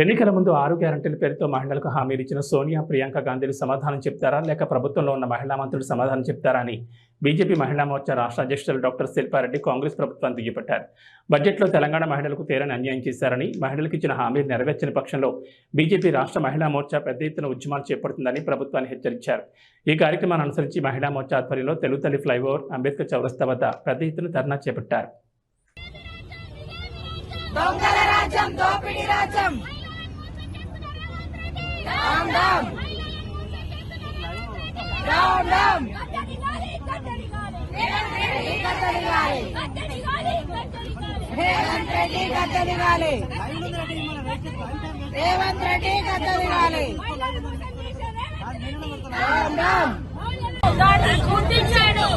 ఎన్నికల ముందు ఆరు గ్యారంటీల పేరుతో మహిళలకు హామీలు ఇచ్చిన సోనియా ప్రియాంక గాంధీలు సమాధానం చెప్తారా? లేక ప్రభుత్వంలో ఉన్న మహిళా మంత్రులు సమాధానం చెప్తారా అని బీజేపీ మహిళా మోర్చా రాష్ట్ర అధ్యక్షులు డాక్టర్ శిల్పారెడ్డి కాంగ్రెస్ ప్రభుత్వాన్ని దుయ్యబట్టారు. బడ్జెట్లో తెలంగాణ మహిళలకు తీరని అన్యాయం చేశారని మహిళలకు ఇచ్చిన హామీలు నెరవేర్చని పక్షంలో బీజేపీ రాష్ట్ర మహిళా మోర్చా పెద్ద ఎత్తున ఉద్యమాలు చేపడుతుందని ప్రభుత్వాన్ని హెచ్చరించారు. ఈ కార్యక్రమాన్ని అనుసరించి మహిళా మోర్చా ఆధ్వర్యంలో తెలుగు తల్లి ఫ్లైఓవర్ అంబేద్కర్ చౌరస్తా వద్ద పెద్ద ఎత్తున ధర్నా చేపట్టారు. దొంగల రాజ్యం దోపిడీ రాజ్యం. రామ్ రామ్ రామ్ రామ్ రేవంత్ రెడ్డి గద్దెదిగాలి రేవంత్ రెడ్డి గద్దెదిగాలి రామ్ రామ్ గుర్తించాడు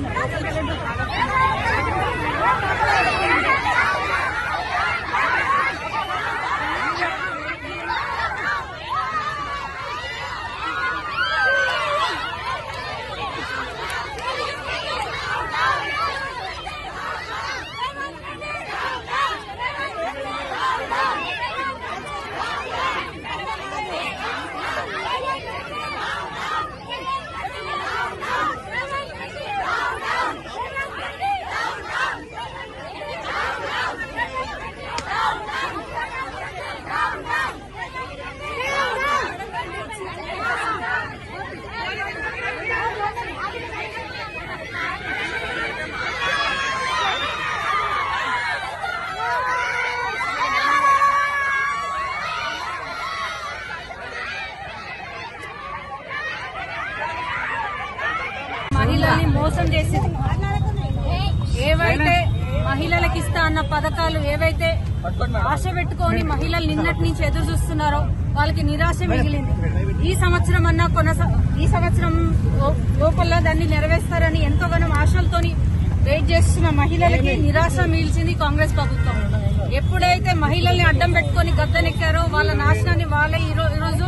Спасибо. మహిళల్ని మోసం చేసింది. ఏవైతే మహిళలకు ఇస్తా అన్న పథకాలు ఏవైతే ఆశ పెట్టుకొని మహిళలు నిన్నటి నుంచి ఎదురు చూస్తున్నారో వాళ్ళకి నిరాశ మిగిలింది. ఈ సంవత్సరం అన్నా కొనసా ఈ సంవత్సరం లో- లోపల దాన్ని నెరవేరుస్తారని ఎంతోగానో ఆశలతోని వెయిట్ చేస్తున్న మహిళలకి నిరాశ మిగిల్చింది కాంగ్రెస్ ప్రభుత్వం. ఎప్పుడైతే మహిళల్ని అడ్డం పెట్టుకొని గద్దెనెక్కారో వాళ్ళ నాశనాన్ని వాళ్ళే ఈ ఈరోజు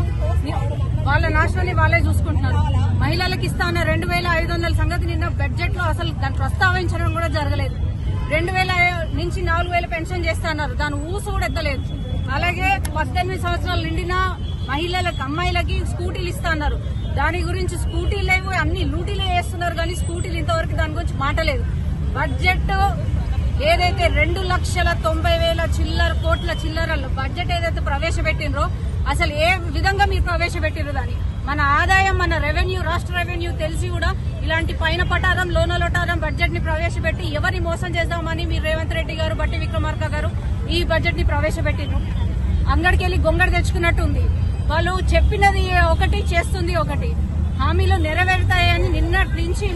వాళ్ళ నాశనాన్ని వాళ్ళే చూసుకుంటున్నారు. మహిళలకు ఇస్తా అన్న రెండు వేల ఐదు వందల సంగతి నిన్న బడ్జెట్లో అసలు దాన్ని ప్రస్తావించడం కూడా జరగలేదు. రెండు వేల నుంచి నాలుగు వేల పెన్షన్ చేస్తా అన్నారు దాని ఊసు కూడా ఎత్తలేదు. అలాగే పద్దెనిమిది సంవత్సరాలు నిండిన మహిళలకు అమ్మాయిలకి స్కూటీలు ఇస్తా అన్నారు దాని గురించి స్కూటీలు లేవు అన్ని లూటీలే వేస్తున్నారు కానీ స్కూటీలు ఇంతవరకు దాని గురించి మాటలేదు. బడ్జెట్ ఏదైతే రెండు లక్షల తొంభై వేల చిల్లర కోట్ల చిల్లరలు బడ్జెట్ ఏదైతే ప్రవేశపెట్టినరో అసలు ఏ విధంగా మీరు ప్రవేశపెట్టినరు దాన్ని? మన ఆదాయం మన రెవెన్యూ రాష్ట్ర రెవెన్యూ తెలిసి కూడా ఇలాంటి పైన పటారం లోన లొటారం బడ్జెట్ని ప్రవేశపెట్టి ఎవరిని మోసం చేద్దామని మీరు రేవంత్ రెడ్డి గారు బట్టి విక్రమార్క గారు ఈ బడ్జెట్ని ప్రవేశపెట్టిండ్రు అంగడికి వెళ్ళి గొంగడి తెచ్చుకున్నట్టు ఉంది వాళ్ళు చెప్పినది ఒకటి చేస్తుంది ఒకటి. హామీలు నెరవేరుతాయని నిన్నటి నుంచి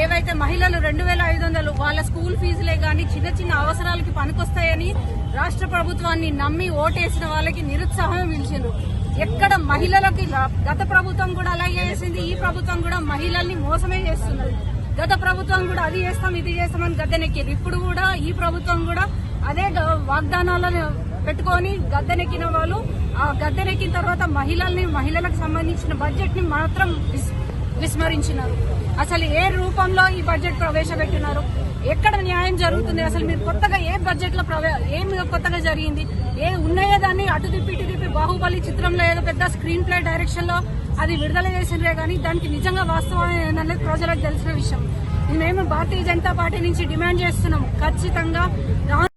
ఏవైతే మహిళలు రెండు వేల ఐదు వందలు వాళ్ళ స్కూల్ ఫీజులే గాని చిన్న చిన్న అవసరాలకి పనికొస్తాయని రాష్ట్ర ప్రభుత్వాన్ని నమ్మి ఓటేసిన వాళ్ళకి నిరుత్సాహం పిలిచిండ్రు ఎక్కడ మహిళలకి గత ప్రభుత్వం కూడా అలాగే చేసింది ఈ ప్రభుత్వం కూడా మహిళల్ని మోసమే చేస్తున్నది. గత ప్రభుత్వం కూడా అది చేస్తాం ఇది చేస్తామని గద్దెనెక్కింది. ఇప్పుడు కూడా ఈ ప్రభుత్వం కూడా అదే వాగ్దానాలను పెట్టుకొని గద్దెనెక్కిన వాళ్ళు ఆ గద్దెనెక్కిన తర్వాత మహిళల్ని మహిళలకు సంబంధించిన బడ్జెట్ని మాత్రం విస్- విస్మరించినారు. అసలు ఏ రూపంలో ఈ బడ్జెట్ ప్రవేశపెట్టినారు? ఎక్కడ న్యాయం జరుగుతుంది? అసలు మీరు కొత్తగా ఏ బడ్జెట్లో ఏం కొత్తగా జరిగింది? ఏ ఉన్నాయో దాన్ని అటు తిప్పి ఇటు తిప్పి బాహుబలి చిత్రంలో ఏదో పెద్ద స్క్రీన్ ప్లే డైరెక్షన్లో అది విడుదల చేసిండ్రే కానీ దానికి నిజంగా వాస్తవం ఏందనేది ప్రజలకు తెలిసిన విషయం. మేము భారతీయ జనతా పార్టీ నుంచి డిమాండ్ చేస్తున్నాం ఖచ్చితంగా రా-